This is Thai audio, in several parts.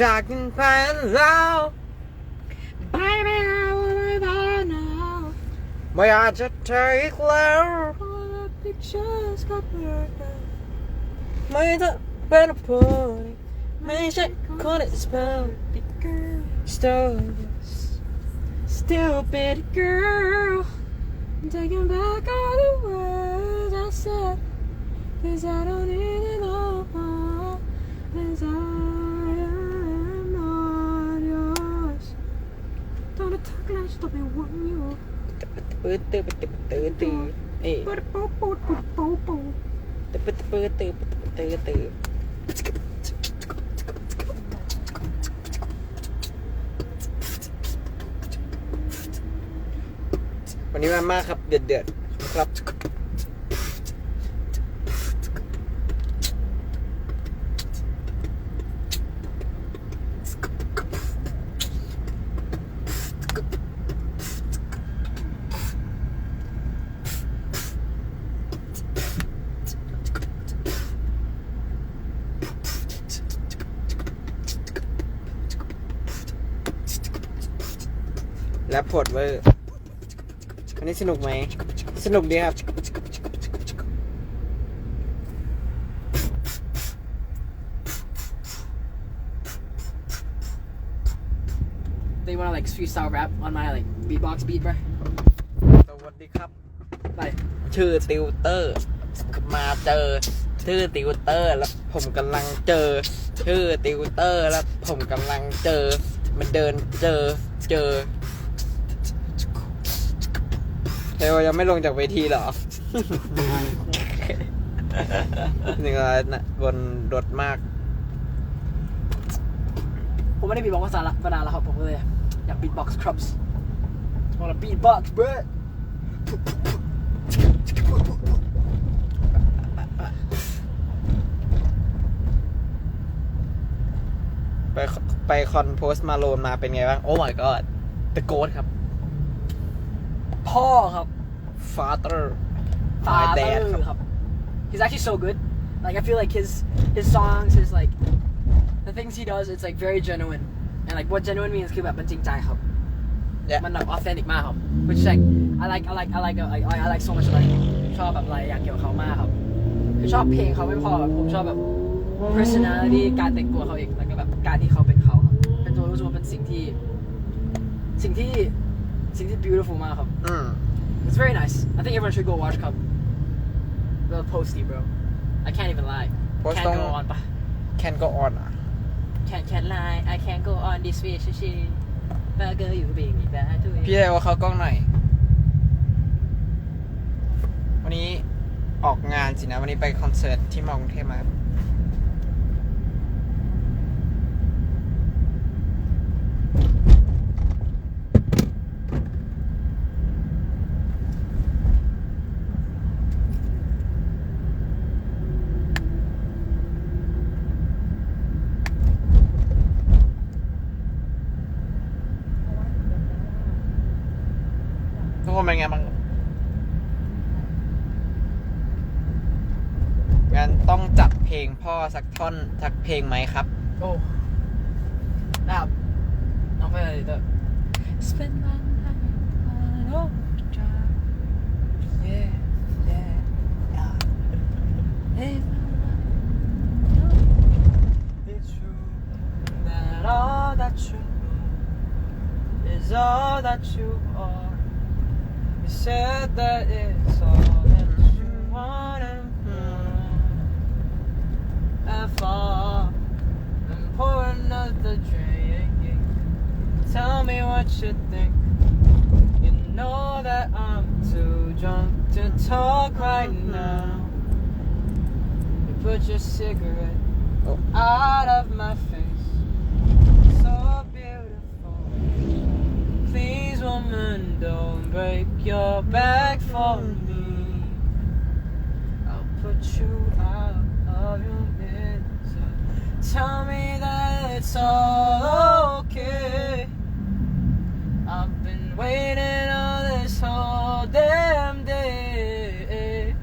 จากกันไปแล้วไปไม่เอาไม่บ้านเอาไม่อาจจะเจออีกแล้ว All the pictures got blurred out ไม่ต้องเป็นผู้ไม่ใช่คนที่ spell Big girl stories Stupid girl I'm taking back all the words I said Cause I don't need it no more Cause I Don't talk like stop me want you ปื้ดตื้อปื้ดตื้อตื้อเอ้ย But bo bo bo bo bo ตื้อปื้ดปื้ดตื้อตื้อตื้อวันนี้มามากครับ เดือดเดือดครับ และผดเวอร์อันนี้สนุกไหม สนุกดีครับ They wanna like freestyle rap on my like beatbox beat bro สวัสดีครับ Like ชื่อติวเตอร์ มาเจอ ชื่อติวเตอร์แล้วผมกำลังเจอ ชื่อติวเตอร์แล้วผมกำลังเจอ มันเดินเจอเจอ เทวยังไม่ลงจากเวทีเหรอนี่ก็นะบนรถมาก ผมไม่ได้บีทบ็อกซ์มานานละมานานแล้วครับผมก็เลย อยากบีทบ็อกซ์ครับ wanna beatbox bro ไปไปคอนโพสมาโลนมาเป็นไงบ้าง โอ้ my god the goat ครับ พ่อครับ father my Father dad ครับ ครับ he's actually so good like I feel like his his songs his like the things he does it's like very genuine and like what genuine means คือแบบมันจริงใจครับ Yeah มันแบบ authentic มากครับ which is like I like I like I like I like I like so much like ชอบแบบอะไรอยากเกี่ยวกับเขามากครับ คือชอบเพลงเขาไม่พอแบบผมชอบแบบ personality การแต่งตัวเขาอีกแล้วก็แบบการที่เขาเป็นเขาครับ เป็นตัวรู้สึกว่าเป็นสิ่งที่ สิ่งที่ สิ่งที่ beautiful มากครับ อืม It's very nice. I think everyone should go watch Cup. The posty, bro. I can't even lie. Post can't go don't- on. pa- can go on อะ Can't can't lie. I can't go on this way. She she. Burger you being me bad to พี่ it. เทวเขากล้องหน่อย วันนี้ออกงานสินะ วันนี้ไปคอนเสิร์ตที่มอกรุงเทพมาครับทุกคนเป็นไงบ้างงั้นต้องจัดเพ ลงพ่อสักท่อนสักเพลงไหมครับ Oh. Now. I'm gonna do Spend my night on an overdrive. Yeah, yeah, yeah. Live my life. It's true that all that you know is all that you are. You said that it's all that you want And fall and pour another drink. Tell me what you think. You know that I'm too drunk to talk right now. You put your cigarette Oh. out of my face. So beautiful. Please, woman, don't break your back for me. I'll put you out of your misery. Tell me that it's all okay. I've been waiting all this whole damn day.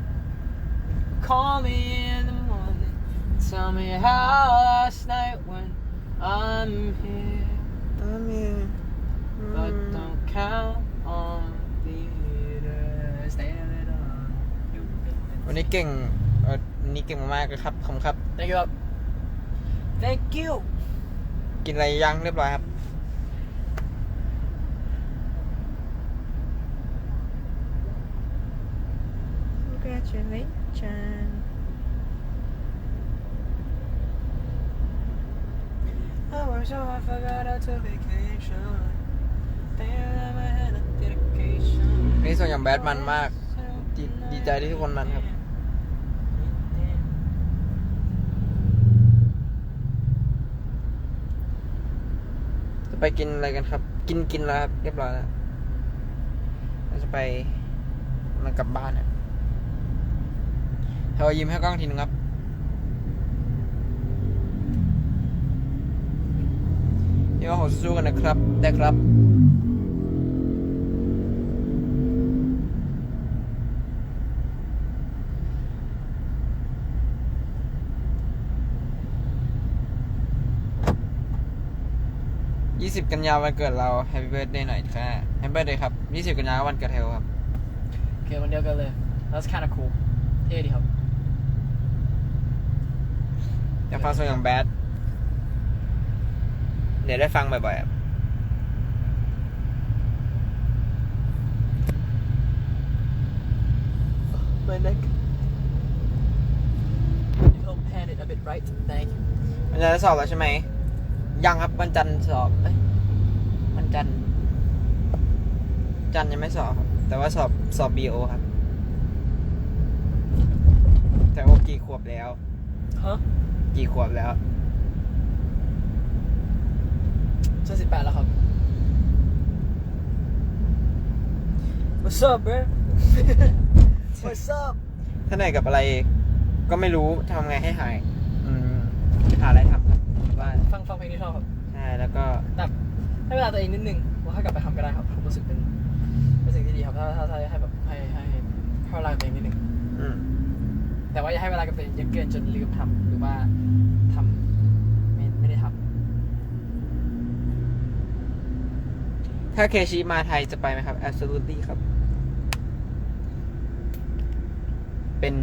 Call me in the morning. Tell me how last night went. I I'm here ตามี but don't count on the leaders Stay a little you วันนี้เก่งเออ วันนี้เก่งมากๆเลยครับขอบคุณครับ Thank you ครับ Thank you กินอะไรยังเรียบร้อยครับ Congratulations I worked so hard, forgot how to vacation. Damn, I had a dedication. นี่ส่วนอย่างแบดมันมากดีดีใจที่ทุกคนมันครับ จะ ไปกินอะไรกันครับ กินกินแล้วครับเรียบร้อยแล้วเราจะไปมันกลับบ้านอะเธอยิ้มให้กล้องทีนึงครับเดี๋ยวเราสู้กันนะครับได้ครับ ยี่สิบกันยาวันเกิดเรา Happy Birthday หน่อยค่ะ Happy Birthday ครับยี่สิบกันยาวันเกิดเทลครับโอเควันเดียวกันเลย That's kind of cool เท่ดีครับอยากฟังส่วนอย่างแบดเดี๋ยวได้ฟังบ่อยๆครับ My neck You help pan it a bit right Thank you มันจะสอบแล้วใช่ไหม ยังครับวันจันทร์สอบเอ้ยวันจันทร์จันทร์ยังไม่สอบครับ แต่ว่าสอบสอบ BO ครับ แต่โอกี่ขวบแล้วฮะกี่ขวบแล้วจะสิบแปดแล้วครับ What's up bro What's up ถ้าไหนกับอะไร ก็ไม่รู้ทำไงให้หาย อืมหาอะไรทำครั บว่าฟังฟังเพลงที่ชอบครับใช่แล้วก็แบบให้เวลาตัวเองนิดนึงว่าถ้ากลับไปทำก็ได้ครับผมรู้สึกเป็นเป็นสิ่งที่ดีครับถ้าถ้าถ้าให้แบบให้ให้ให้เวลากับตัวเองนิดนึงอืมแต่ว่าอย่าให้เวลากับตัวเองเยอะเกินจนลืมทำหรือว่าทำไม่ไม่ได้ทถ้าเคชิมาไทยจะไปไหมครับ absolutely ครับ เป็น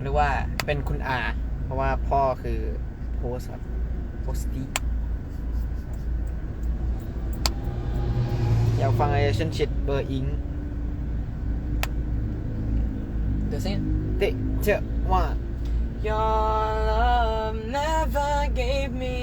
หรือว่าเป็นคุณอา เพราะว่าพ่อคือ โพสครับโพสตีอยากฟัง relationship เบอร์อิงำเดี๋ยวซิเตะเจอว่า Your love never gave me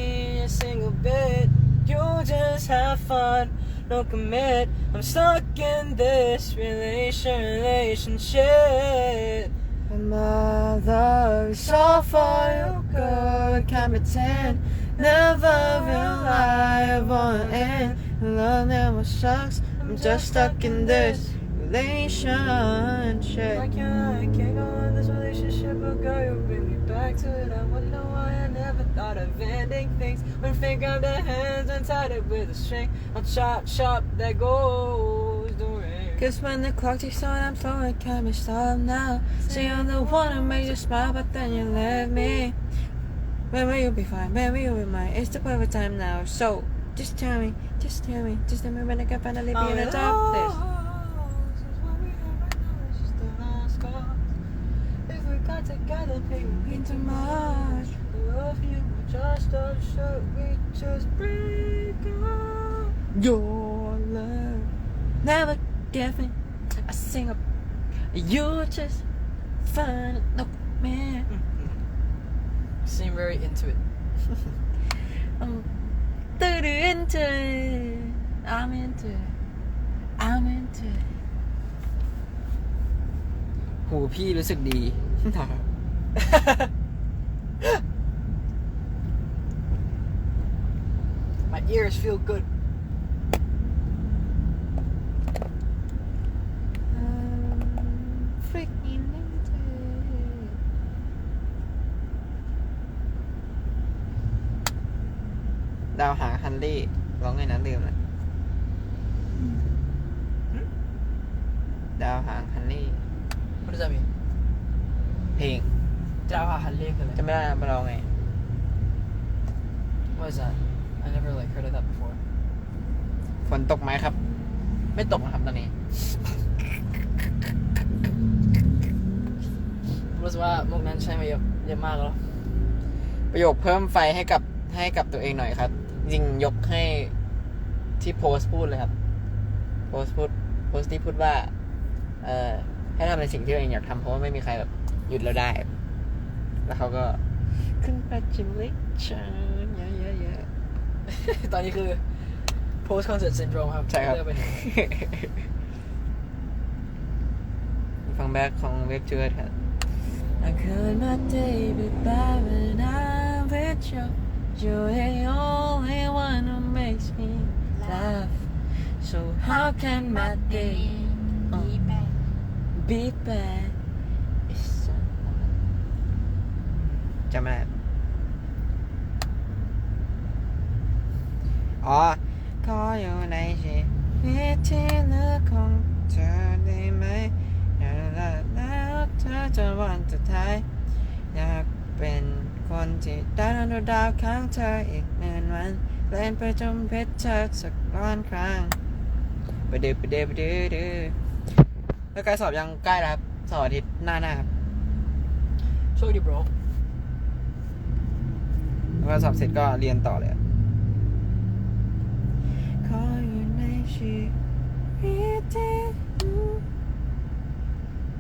a single bit. You just have fun, no commit. I'm stuck in this relation relationship. My love is all for you, girl. Can't pretend. Never will I ever end. Love never sucks. I'm just stuck in this relationship. Like yeah, I can't go in this relationship, but girl, you bring me back to it. I wonder why I never thought of ending things. When grabbed the hands and tied it with a string, I'll chop, chop, there goes the ring. Cause when the clock ticks on, I'm slowing, can't be stopped now. Say I'm the one who made you smile, but then you left me. Maybe you'll be fine, maybe you'll be mine. It's the perfect time now. So, just tell me, just tell me, just tell me when I can finally be oh, in the top of this. If we got together, baby, we Into too much. Love you, just a shirt, we just break up. Your love never gave me a single. You just find no man Seem very into it. I'm totally into it. I'm into it. I'm into it. หูพี่รู้สึกดี My ears feel good. ว่ามุกนั้นใช้มาเยอะเยอะมากแล้ว ประโยคเพิ่มไฟให้กับให้กับตัวเองหน่อยครับจริงยกให้ที่โพสต์พูดเลยครับ โพสต์พูดโพสต์ที่พูดว่า เอ่อให้ทำในสิ่งที่ตัวเองอยากทำเพราะว่าไม่มีใครแบบหยุดเราได้ แล้วเขาก็ congratulations เยอะเยอะเยอะตอนนี้คือ post concert syndrome ครับ ใช่ครับเลือกไปไหนฟังแบ็กของเวกเจอร์ครับ I could not day be bad when I'm with you You're the only one who makes me laugh So how can my day be bad It's so hard จำไม่ได้อ๋อ ขออยู่ในชีวิตที่เหลือของ อจนวันสุดท้าย อยากเป็นคนที่ได้นดูดาวข้างเธออีกหนึ่งวันเล่นไปจนเพชรเธอสักร้อนครั้งไปเดือไปเดือไปเดือดื้อแล้วใกล้สอบยังใกล้แล้วครับเสาร์อาทิตย์หน้าหน้าครับโชคดี bro แล้วก็สอบเสร็จก็เรียนต่อเลยอะขออยู่ในชีวิต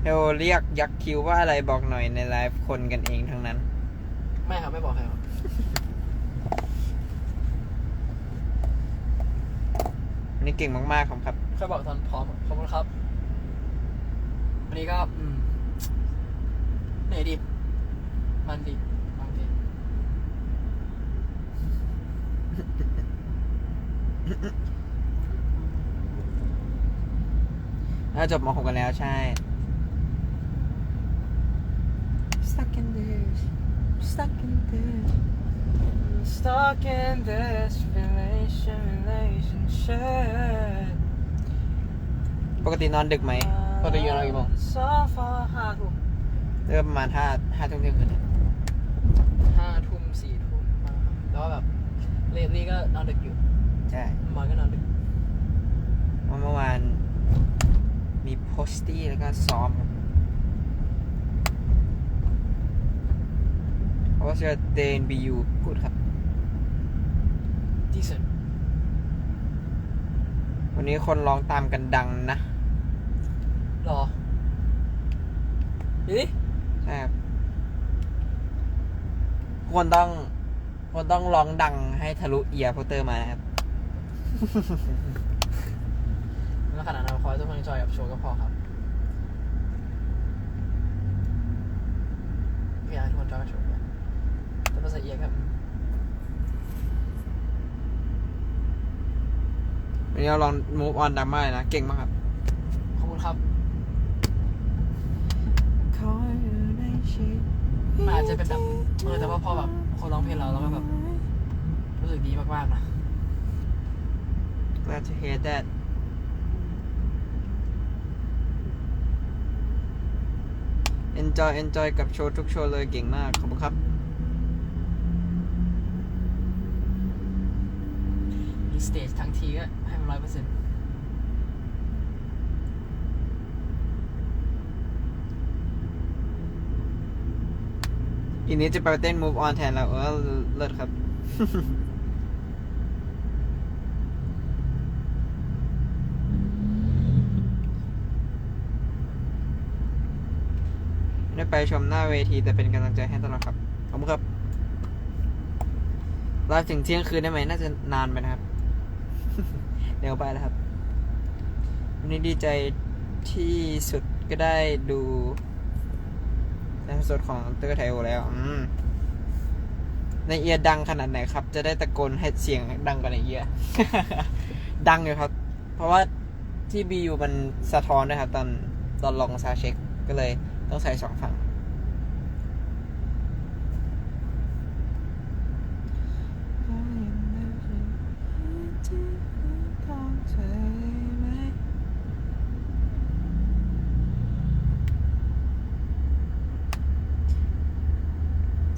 ที่เดี๋ยวเรียกยักษ์คิวว่าอะไรบอกหน่อยในไลฟ์คนกันเองทั้งนั้น ไม่ครับ ไม่บอกใครครับวันนี้เก่งมากๆครับครับค่อยบอกตอนพร้อมขอบคุณครับ วันนี้ก็อืมเหนื่อยดิมันดิบางทีถ้าจบม .6 กันแล้วใช่ Stuck in this Stuck in this stuck in this relation relationship ปกตินอนดึกไหมปกตินอนกี่โมง so far ห้าทุ่มเริ่มประมาณห้าห้าทุ่มเที่ยงคืนเนี่ยห้าทุ่มสี่ทุ่มมาครับแล้วก็แบบเลนนี้ก็นอนดึกอยู่ใช่เมื่อวานก็นอนดึกเมื่อวานมีโพสตี้แล้วก็ซ้อมครับ What's your day in BU พูดครับ decent วันนี้คนร้องตามกันดังนะรอยี่ใช่ครับควรต้องควรต้องร้องดังให้ทะลุเอียร์โพเตอร์มานะครับ แล้วขนาดนั้นขอให้ทุกคนจอยกับโชว์ก็พอครับไม่อยากใภาษาเอียครับวันนี้เราลอง move on ดังมากเลยนะ เก่งมากครับ ขอบคุณครับมันอาจจะเป็นแบบเออแต่ว่าพอแบบคนร้องเพลงเราแล้วก็แบบ รู้สึกดีมากๆนะ Glad to hear that enjoy enjoy กับโชว์ทุกโชว์เลยเก่งมาก ขอบคุณครับ มีสเตจทั้งทีก็ให้มันร้อยเปอร์เซ็นต์อีนี้จะไปเต้น move on แทนเราเออเลิศครับไม่ได้ไปชมหน้าเวที แต่เป็นกำลังใจให้ตลอดครับ ขอบคุณครับไลฟ์ถึงเที่ยงคืนได้ไหม น่าจะนานไปนะครับ เร็วไปแล้วครับ วันนี้ดีใจที่สุดก็ได้ดูในสดของเตอร์ไทโอแล้วในเอียดังขนาดไหนครับ จะได้ตะโกนให้เสียงดังกว่าในเอีย ดังอยู่ครับ เพราะว่าที่บียูมันสะท้อนนะครับ ตอนตอนลองซาเช็คก็เลยต้องใส่สองฝั่ง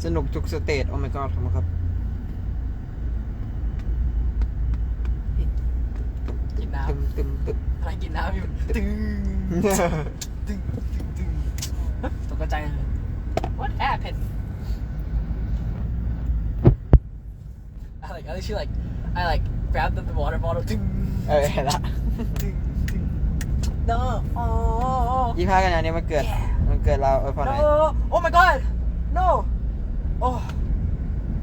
สนุกจุกสเตจโอ้ my god ครับกินน้ตึมตึมตึมำอะไรกินน้ำอยู่ตึงตึงตึงตึงตกใจเลย What happened I like I literally like I like grabbed the water bottle ตึงเออเห็นละตึงตึง No oh ยี่ห้ากันยานี้มันเกิดมันเกิดเราเออพอไหน No oh my god No oh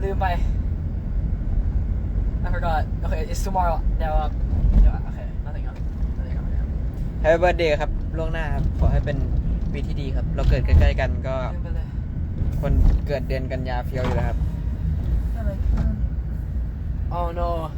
ลืมไป I forgot okay it's tomorrow เดี๋ยวอะเดี๋ยวอะ okay nothing else nothing else แฮปปี้เบิร์ดเดย์ครับล่วงหน้าครับ ขอให้เป็นปีที่ดีครับ เราเกิดใกล้ๆกันก็ ลืมไปเลยคนเกิดเดือนกันยาเฟี้ยวอยู่แล้วครับ Oh no.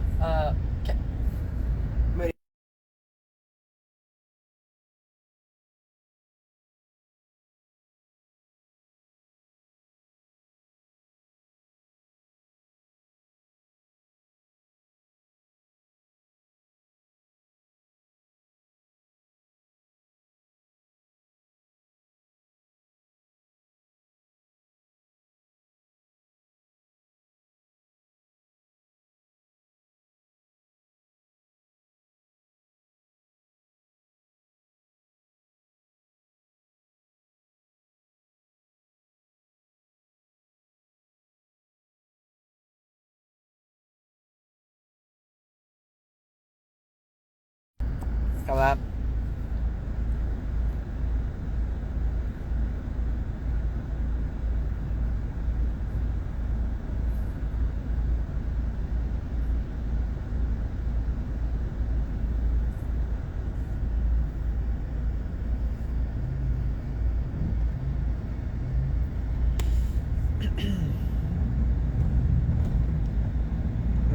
ครับ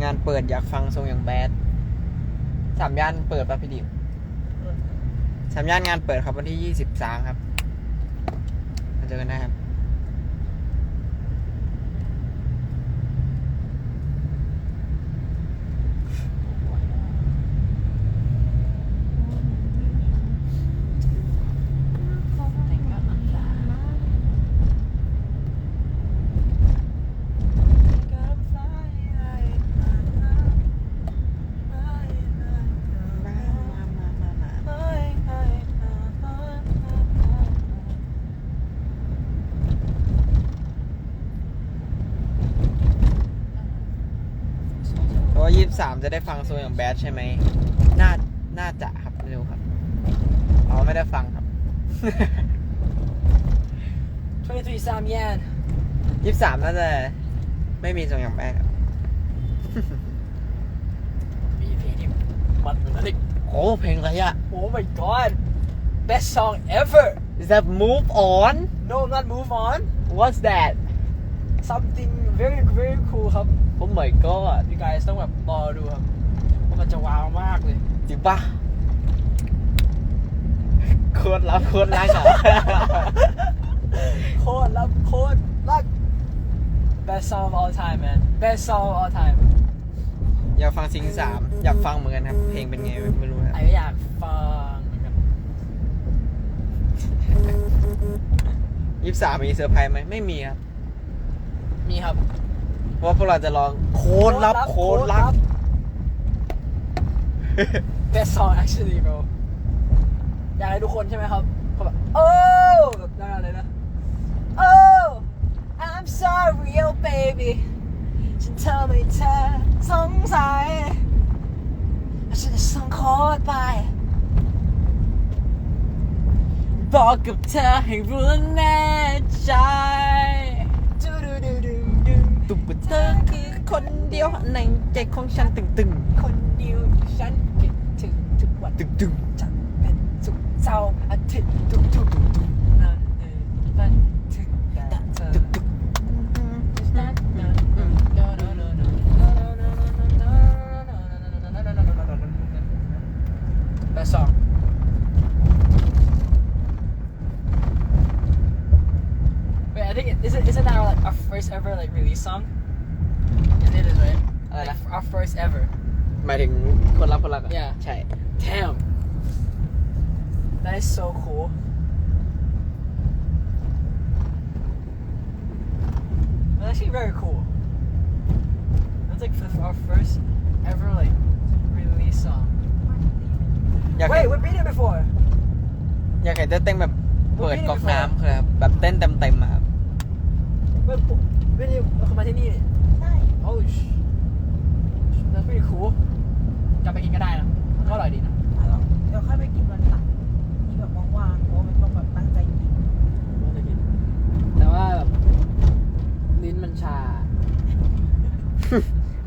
งานเปิดอยากฟังทรงอย่างแบดสามย่านเปิดป่ะพี่ดิม สัญญาณงานเปิดครับวันที่ 23 ครับมาเจอกันนะครับ เพราะว่า ยี่สิบสามจะได้ฟังทรงอย่างแบดใช่ไหมน่า น่าจะครับไม่รู้ครับ อ๋อ ไม่ได้ฟังครับ23 Sam Yan. ยี่สิบสามน่าจะไม่มีทรงอย่างแบดครับมีเพลงที่มันเหมือนอะไรโอ้เพลงอะไรอะ Oh my god. Best song ever. Is that Move On No, not Move On. What's that Something very, very cool ครับ Oh my god You guys ต้องแบบรอดูครับว่ามันจะว้าวมากเลย จริงปะโคตรลับโคตรรักอะ โคตรรับโคตรรัก Best song of all time man Best song of all time อยากฟังซิงสามอยากฟังเหมือนกันครับ เพลงเป็นไงไม่รู้ครับไอ้ก็อยากฟังเหมือนกันยี่สามมีเซอร์ไพรส์ไหมไม่มีครับ มีครับเพราะ ว่าพวกเราจะลองโค้ดลับโค้ดลับ Best song actually bro อยากให้ทุกคนใช่ไหมครับเขาแบบ oh แบบนั่นเลยนะ oh I'm sorry oh baby ฉันเธอไม่เธอสงสัยฉันจะส่งโค้ดไปบอกกับเธอให้รู้และแน่ใจดูดูดูดูดู ตุบเธอคือคนเดียวในใจของฉันตึงตึงคนเดียวที่ฉันคิดถึงทุกวันตึงตึงจะเป็นสุขเสาร์อาทิตย์ทุกทุกทุกทุกนั่นเองฝันถึงแต่เธอตึงตึง Best song. Wait, I think it, isn't isn't that our, like our first ever like release song? first ever. หมายถึงคนรักคนรักอ่ะ Yeah. ใช่ Damn. That is so cool. That's actually very cool. That's like for our first ever like release song. อยาก Wait, we've been here before. อยากเห็นเต้นเต้นแบบเปิดก๊อกน้ำครับแบบเต้นเต็มเต็มๆอะครับ Wait, when you เขามาที่นี่ ใช่ Oh, sh- that's pretty cool. จะไปกินก็ได้นะก็อร่อยดีนะ เดี๋ยวค่อยไปกินวันหลังที่แบบว่างๆเพราะว่ามันต้องแบบตั้งใจกินไม่ได้กินแต่ว่าแบบลิ้นมันชา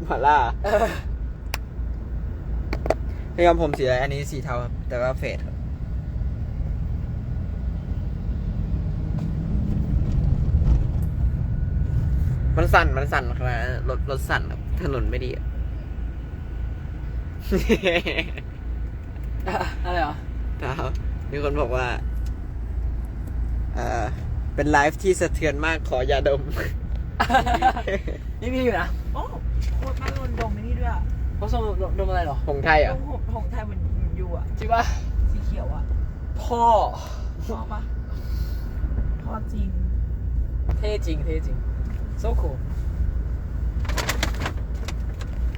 หมาล่าพยายามผมสีอะไรอันนี้สีเทาครับ แต่ว่าเฟดครับ มันสั่น มันสั่นครับรถรถสั่นครับ ถนนไม่ดีอะ อะไรเหรอครับมีคนบอกว่าเอ่อเป็นไลฟ์ที่สะเทือนมากขอยาดม นี่มีอยู่นะโอ้โคตรแม่งมันดมไอ้นี่ด้วยอะเขาส่งดมอะไรเหรอหงไทยดเหรอะ มหงหงไทยเหมันอยู่อะ จริงป่ะสีเขียวอะพ่อชอบปะพอจริง เท่จริง เท่จริง so cool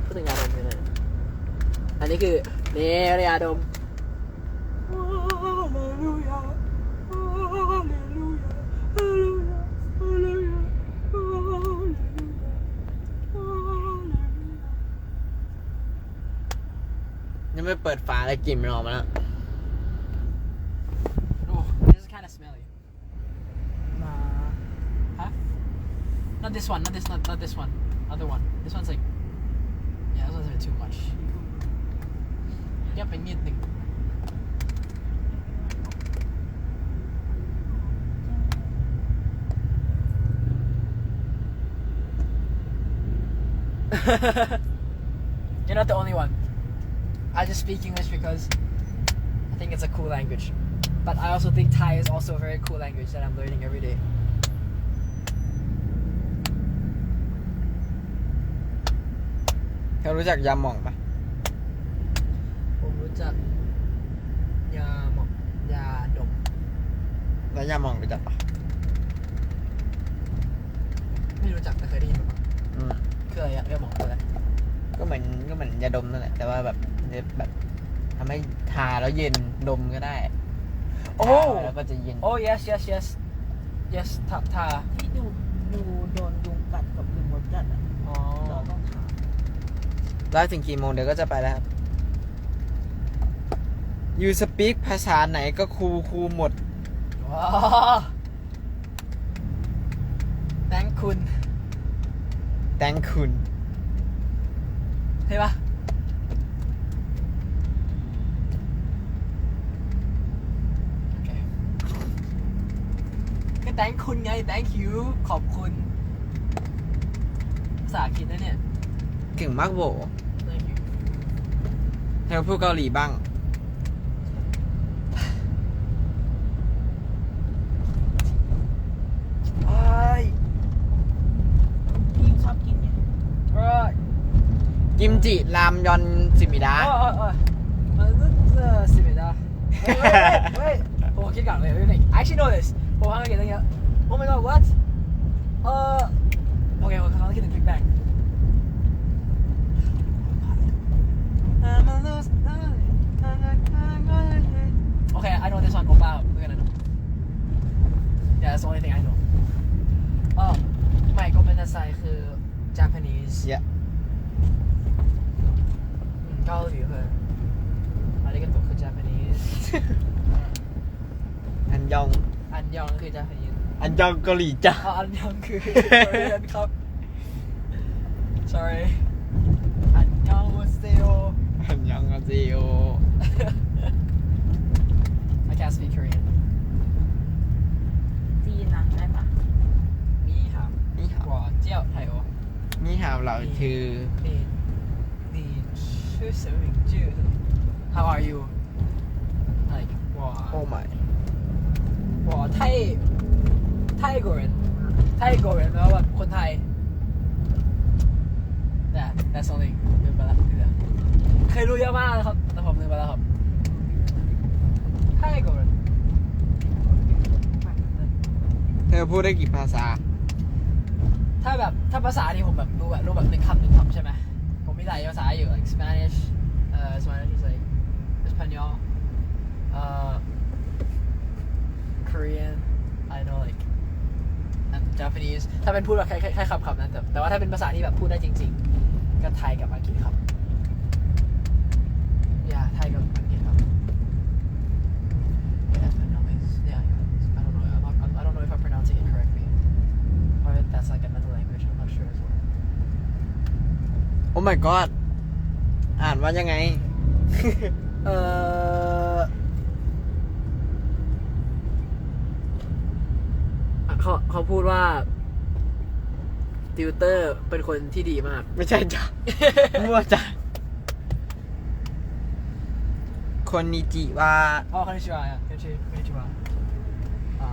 พูดถึงยาดมเลยนะ อันนี้คือนี่ยาดมยังไม่เปิดฝาเลยกลิ่นมันออกมาแล้ว Oh, this is kind of smelly. มา Huh? Not this one. Not this. Not, not this one. Other one. This one's like. Yeah, this one's a bit too much. Yep, I need the. You're not the only one. I just speak English because I think it's a cool language. But I also think Thai is also a very cool language that I'm learning every day. เขารู้ จักยาหม่องปะผมรู้จักยาหมองยาดมแล้วยาหม่องรู้จักปะไม่รู้จักแต่เคยได้ยินมาก่อนอืมคืออะไรอะยาหมองคืออะไรก็เหมือนก็เหมือนยาดมนั่นแหละ แต่ว่าแบบแบบทำให้ทาแล้วเย็นดมก็ได้โอ้ทาแล้วก็จะเย็น Oh yes yes yes yes ทาทาที่ดูดูโดนยุงกัดกับยุงมดกัดอะอ๋อเราต้องทา แล้วถึงกี่โมงเดี๋ยวก็จะไปแล้วครับ You speak ภาษาไหนก็ครูครูหมด ว้าว thank คุณ thank คุณใช่ปะโอเคก็ thank คุณไง thank you ขอบคุณ ภาษาอังกฤษนะเนี่ย เก่งมากโบ thank you ให้เราพูดเกาหลีบ้าง ไอ้ พี่ชอบกินไง เอ้ย กิมจิรามยอนซิมิดะ โอ้ยโอ้ยโอ้ยมันเออสิบเอ็ดอะเฮ้ยเฮ้ยผมคิดก่อนเลยเรื่องนี้ I actually know this ผมทำอะไรกันเยอะ Oh my god what เออโอเคผมกำลังคิดถึง Big Bang I'm a lost boy. I'm a- I'm a- Okay, I know this one. Opa, we're gonna know. Yeah, that's the only thing I know. Oh, my Gomenasai คือ Japanese Yeah. เกาหลีเลยอาริกาโตคือ Japanese อันยอง อันยองคือ Japanese อันยองเกาหลีจ้ะ อ๋ออันยองคือ Korean ครับ sorry อันยองวาเซโอ อันยองอเซโอ I can't speak Korean จีนนะได้ปะมีหามนี่หาวกว่าเจ้าไทยโอนี่หาวเราคือ ชื่อ什么名字 How are you like 我 โอ้ my 我ไทยไทย国人ไทย国人แปลว่าแบบคนไทย That that's only ลืมไปแล้วเคยรู้เยอะมากนะครับ แต่ผมลืมไปแล้วครับไทย国人 เธอพูดได้กี่ภาษา ถ้าแบบถ้าภาษาที่ผมแบบรู้แบบรู้แบบหนึ่งคำหนึ่งคำใช่ไหม yo know. like Spanish, uh, Spanish is like Espanol, uh, Korean, I know like and Japanese ถ้าเป็นพูดแบบคล้ายๆคำคำนั้นแต่แต่ว่าถ้าเป็นภาษาที่แบบพูดได้จริง ๆ ก็ไทยกับอังกฤษครับ yeah ไทยกับ my god อ่านว่ายังไง เออเขาเขาพูดว่า ติวเตอร์เป็นคนที่ดีมาก ไม่ใช่จ้ะมั่วจ้ะคนนิจิว่าอ๋อคอนนิชิวะคอนนิชิคอนนิชิวะอ่า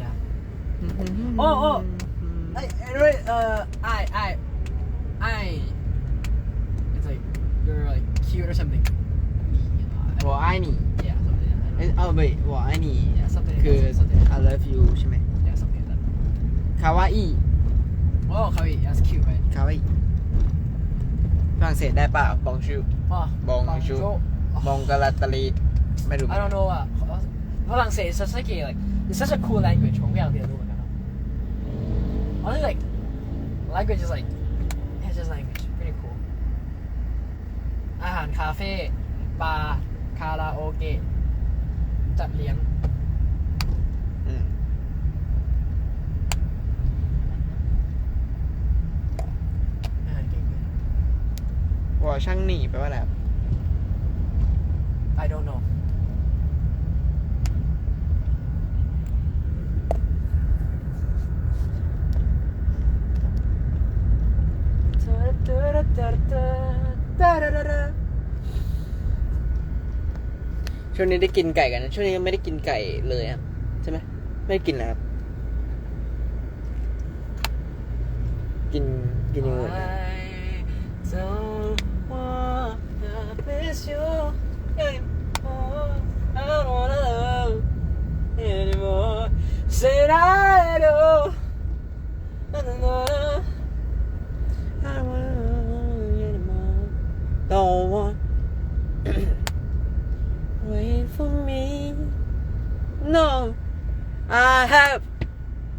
yeah โอ้โอ้ไอ้ไอ้ด้วยเอ่อไอ้ไอ้ไอ้ it's like you're like cute or something 我爱你 yeah something like that เอ้ยเอาไป我爱你 yeah something คือ something I love you ใช่ไหม yeah something like that คาวาอิ oh 可以 that's cute right คาวาอิฝรั่งเศสได้เปล่าบองชู oh Bonjour บองกาลาตาลีไม่รู้ I don't know อ่ะฝรั่งเศส is such like a like it's such a cool language ผมอยากเรียนรู้เหมือนกันครับ honestly like language is like อาหารคาเฟ่บาร์คาราโอเกะจัดเลี้ยง อืมอาหารเก่งวอช่างหนีแปลว่าอะไรครับ I don't know ช่วงนี้ได้กินไก่กันนะช่วงนี้ยังไม่ได้กินไก่เลยครับใช่ไหมไม่ได้กินนะครับ กินกินอยังไง I don't wanna miss you anymore. I don't wanna love anymore. Said I do. Na, na, na, na. I don't wanna love you anymore. Don't want wait for me. No, I have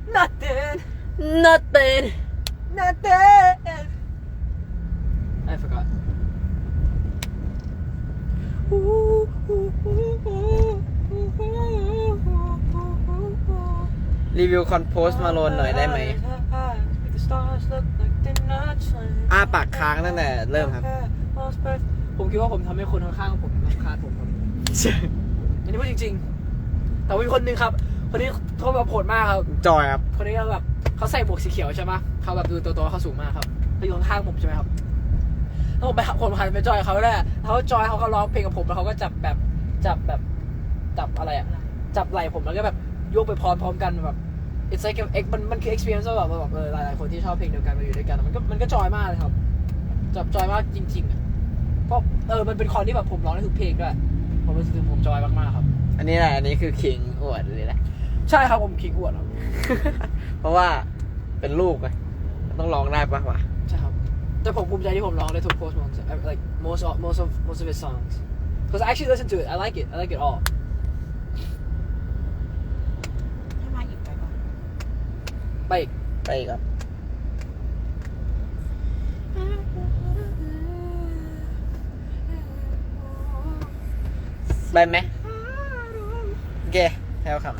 Nothing, nothing. nothing. I forgot. รีวิวคอนโพสมาโลนหน่อยได้ไหม อ้าปากค้างตั้งแต่เริ่มครับ ผมคิดว่าผมทำให้คนข้างๆผมรำคาญผมครับ อันนี้พูดจริง ๆ แต่ว่ามีคนหนึงครับ คนนี้เขาแบบโหดมากครับ จอยครับ คนนี้เขาแบบเขาใส่หมวกสีเขียวใช่ไหมเขาแบบดูตัวๆเขาสูงมากครับเขาอยู่ข้างๆผมใช่ไหมครับแล้วผมไปผมหันไปจอยเขาแหละเขาจอยเขาก็ร้องเพลงกับผมแล้วเขาก็จับแบบจับแบบจับอะไรอะจับไหล่ผมแล้วก็แบบโยกไปพร้อมๆกันแบบ it's like a- มันมันคือ experience ว่าแบบว่าแบบเออหลายๆคนที่ชอบเพลงเดียวกันมาอยู่ด้วยกันมันก็มันก็จอยมากเลยครับจับจอยมากจริงๆอะเพราะเออมันเป็นคอนที่แบบผมร้องได้ทุกเพลงด้วยผมรู้สึกผมจอยมากๆครับ อันนี้แหละอันนี้คือคิงอวดเลยแหละ ใช่ครับผมคิงอวดครับเพราะว่าเป็นลูกไงต้องร้องได้ปะวะใช่ครับ แต่ผมภูมิใจที่ผมร้องได้ทุก Post Malone I- like most of most of most of his songs because I actually listen to it I like it I like it all ถ้ามาอีกไปก่อนไปอีกไปอีกครับ ไปไหมโอเคแล้วครับ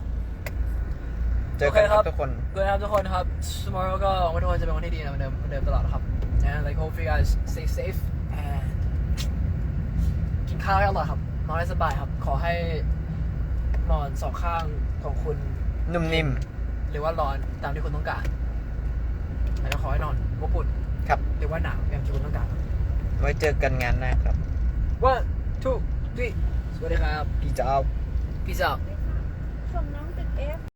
เจอกันครับทุกคนโอเคครับทุกคนครับ tomorrow ก็หวังว่าทุกคนจะเป็นวันที่ดีนะเหมือนเดิมเหมือนเดิมตลอดนะครับ and like hope you guys stay safe and กินข้าวให้อร่อยครับนอนให้สบายครับ ขอให้นอนสองข้างของคุณ นุ่มนิ่มหรือว่าร้อนตามที่คุณต้องการแล้วก็ขอให้นอนอบอุ่นครับ หรือว่าหนาวอย่างที่คุณต้องการครับไว้เจอกันงานหน้าครับ one two three สวัสดีครับ พี่เจ้า peace out ส่งน้องติดเอฟ